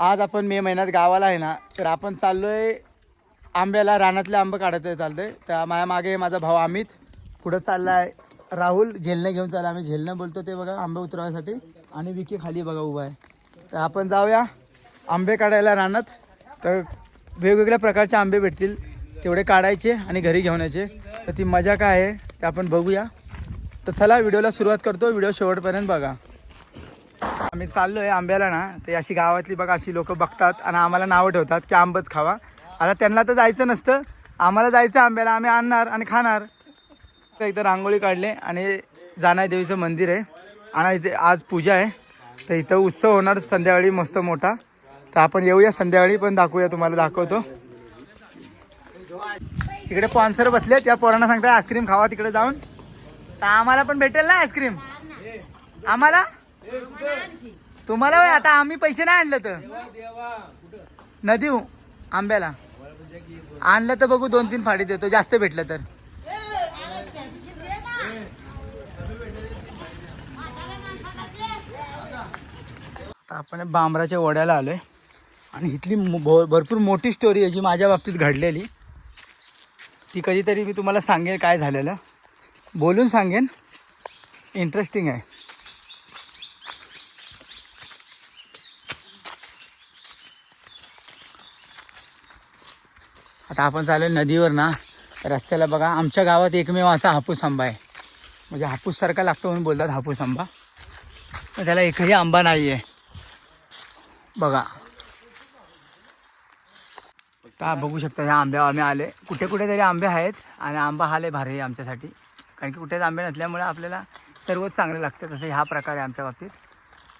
आज आपण मे महिन्यात गावाला आहे ना तर आपण चाललोय आंब्याला रानातले आंबे काढायचं चालतंय. तर माझ्या मागे माझा भाऊ अमित पुढं चाललाय राहुल झेलणे घेऊन चालला आम्ही झेलणं बोलतो ते बघा आंबे उतरवायसाठी. आणि विकी खाली बघा उभा आहे. तर आपण जाऊया आंबे काढायला रानात. तर वेगवेगळ्या प्रकारचे आंबे भेटतील. तेवढे काढायचे आणि घरी घेऊन यायचे. तर ती मजा काय आहे ते आपण बघूया. तर चला व्हिडिओला सुरुवात करतो. व्हिडिओ शेवटपर्यंत बघा. आम्ही चाललोय आंब्याला ना ते अशी गावातली बघा अशी लोक बघतात आणि आम्हाला नावं ठेवतात की आंबच खावा. आता त्यांना तर जायचं नसतं. आम्हाला जायचं आंब्याला आम्ही आणणार आणि खाणार. तर इथं रांगोळी काढले आणि जानाई देवीचं मंदिर आहे. आणि इथे आज पूजा आहे. तर इथं उत्सव होणार संध्याकाळी मस्त मोठा. तर आपण येऊया संध्याकाळी पण दाखवूया तुम्हाला दाखवतो. तिकडे पॉन्सर बसले त्या पोरांना सांगताय आईस्क्रीम खावा तिकडे जाऊन. तर आम्हाला पण भेटेल ना आईस्क्रीम? आम्हाला? तुम्हाला होय, आता आम्ही पैसे नाही आणलं तर. न देऊ आंब्याला. आणलं तर बघू दोन तीन फाडी देतो जास्त भेटलं तर. आता आपण बांबराच्या वड्याला आलोय. आणि इथली मो- भो- भरपूर मोठी स्टोरी आहे जी माझ्या बाबतीत घडलेली. ती कधीतरी मी तुम्हाला सांगेन काय झालेलं. बोलून सांगेन. इंटरेस्टिंग आहे. आता आपण चाललो नदीवर ना रस्त्याला बघा आमच्या गावात एकमेव असा हापूस आंबा आहे. म्हणजे हापूससारखा लागतो म्हणून बोलतात हापूस आंबा. पण त्याला एकही आंबा नाही आहे बघा. आता बघू शकता ह्या आंब्यावर आम्ही आले कुठे कुठे तरी आंबे आहेत आणि आंबा हा लय भारी आहे आमच्यासाठी. कारण की कुठेच आंबे नसल्यामुळे आपल्याला सर्वच चांगले लागतं तसं ह्या प्रकारे आमच्या बाबतीत.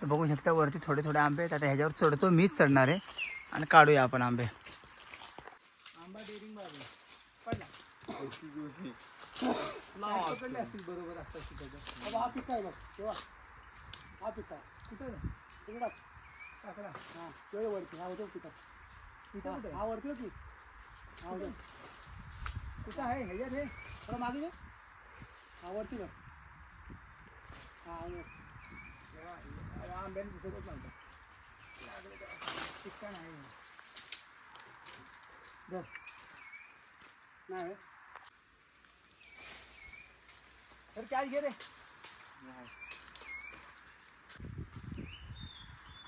तर बघू शकता वरती थोडे थोडे आंबे आहेत. आता ह्याच्यावर चढतो मीच चढणार आहे. आणि काढूया आपण आंबे. पकडले असतील बरोबर असतात तिकडे हा पिका आहे बघ तेव्हा हा पिका कुठे तिकडं काकडा हां वरती हा होतो पिका इथं कुठे हा वरती होती हा होतो कुठं आहे ह्याच्यात हे थोडं मागे हा वरती बघ हा आंब्याने दिसतच नाही नाही होय? तर काय घे रे.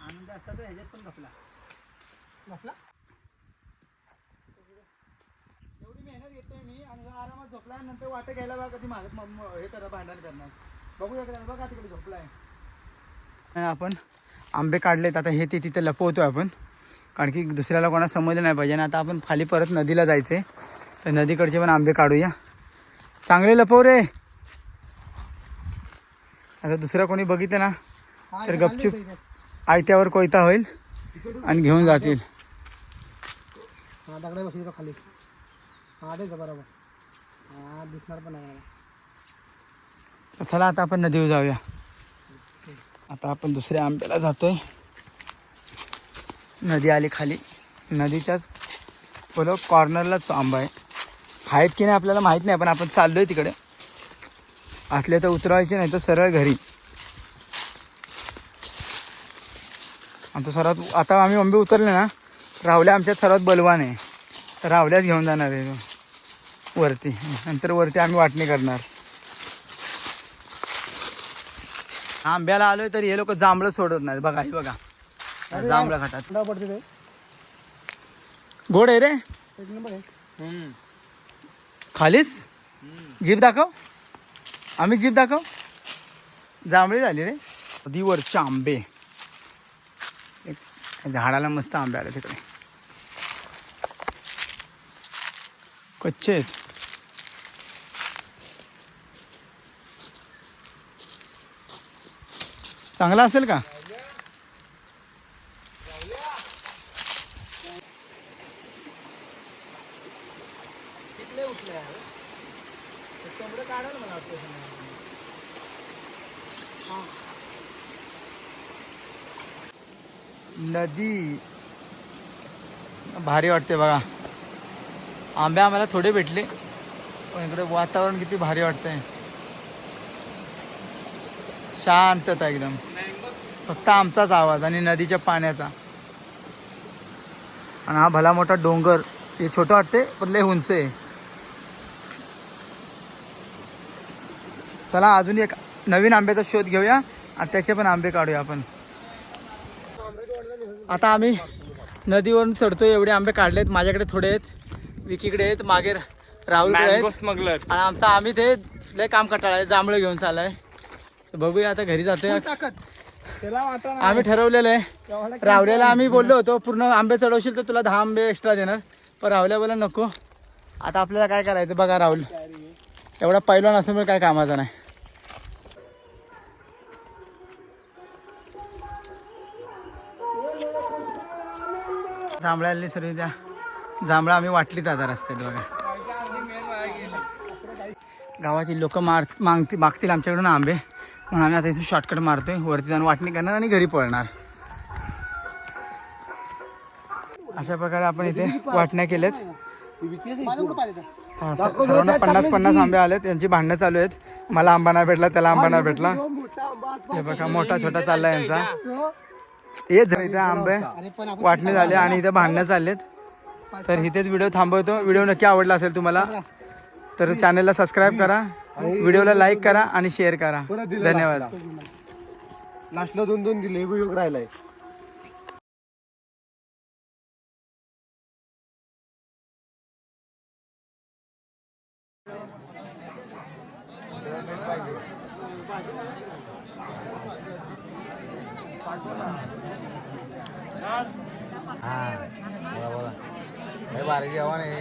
आनंद असता तर ह्याच्यात पण घपला घपला एवढी मेहनत घेतोय मी आणि आरामात झोपला नंतर वाट घ्यायला बघा कधी माग म- म- हे करा भांडण करणार. बघूया का बघा तिकडे झोपलाय. आणि आपण आंबे काढलेत. आता हे ते तिथे लपवतोय आपण. कारण की दुसऱ्याला कोणा समजलं नाही पाहिजे. आणि आता आपण खाली परत नदीला जायचंय. तर नदीकडचे पण आंबे काढूया. चांगले लपव रे. आता दुसरा कोणी बघितलं ना तर गपचूप आयत्यावर कोयता होईल आणि घेऊन जातील. दगडा बसली खाली. हा दे बरोबर. हा दिसणार पण नाही चला आता आपण नदीवर जाऊया. आता आपण दुसऱ्या आंब्याला जातोय. नदी आली खाली. नदीच्याच बोलो कॉर्नरलाच तो आंबा आहे. आहेत की नाही आपल्याला माहीत नाही पण आपण चाललोय तिकडे. असले तर उतरवायचे नाही तर सरळ घरी. आमचं सर्वात आता आम्ही आंबे उतरले ना रावल्या आमच्यात सर्वात बलवान आहे. तर रावल्याच घेऊन जाणार आहे वरती. नंतर वरती आम्ही वाटणी करणार. आंब्याला आलोय तर हे लोक जांभळं सोडत नाहीत. बघा हे बघा. जांभळं खातात. पडते गोड आहे रे. खालीच जीभ दाखव. आम्ही जीप दाखव. जांभळी झाली रे. नदीवरचे आंबे. एक झाडाला मस्त आंबे आले तिकडे. कच्चे आहेत. चांगला असेल का? उठले कोंबडं काढाल मला वाटतं नदी. भारी वाटते बघा. आंबे आम्हाला थोडे भेटले पण इकडे वातावरण किती भारी वाटतंय. शांतता एकदम. फक्त आमचाच आवाज आणि नदीच्या पाण्याचा. आणि हा भला मोठा डोंगर. हे छोटं वाटते पण लय उंच आहे. चला अजून एक नवीन आंब्याचा शोध घेऊया आणि त्याचे पण आंबे काढूया आपण. आता आम्ही नदीवरून चढतोय एवढे आंबे काढलेत माझ्याकडे थोडे आहेत विकीकडे आहेत मागे राहुलकडे आहेत. स्मगलर आणि आमचा आम्ही ते लय काम कटाळा आहे जांभळं घेऊन चाललाय. बघूया आता घरी जातोय. आम्ही ठरवलेलं आहे. रावल्याला आम्ही बोललो होतो पूर्ण आंबे चढवशील तर तुला दहा आंबे एक्स्ट्रा देणार. पण रावल्या बोला नको. आता आपल्याला काय करायचं बघा राहुल. एवढा पैलवान असून काय कामाचा नाही. जांभळ्याला सर्व त्या जांभळा आम्ही वाटलीत आता रस्त्यात बघा. गावातील लोक मार मागतील मागतील आमच्याकडून आंबे. म्हणून आम्ही आता इथून शॉर्टकट मारतोय. वरती जाऊन वाटणी करणार आणि घरी पळणार. अशा प्रकारे आपण इथे वाटण्या केल्यात? हा, सर्वांना पन्नास पन्नास आंबे आले त्यांची भांडणं चालू आहेत. मला आंबा नाही भेटला त्याला आंबा नाही भेटला. हे बघा मोठा छोटा चालला यांचा. हे इथे आंबे वाटणे झाले आणि इथे भांडणं चाललेत. तर इथेच व्हिडिओ थांबवतो. व्हिडिओ नक्की आवडला असेल तुम्हाला तर चॅनलला सबस्क्राईब करा व्हिडिओला लाईक करा आणि शेअर करा. धन्यवाद. नाश्ता दोन दोन दिले व्हिडिओ राहिलाय. हा बोला बोला. हे जेवण आहे.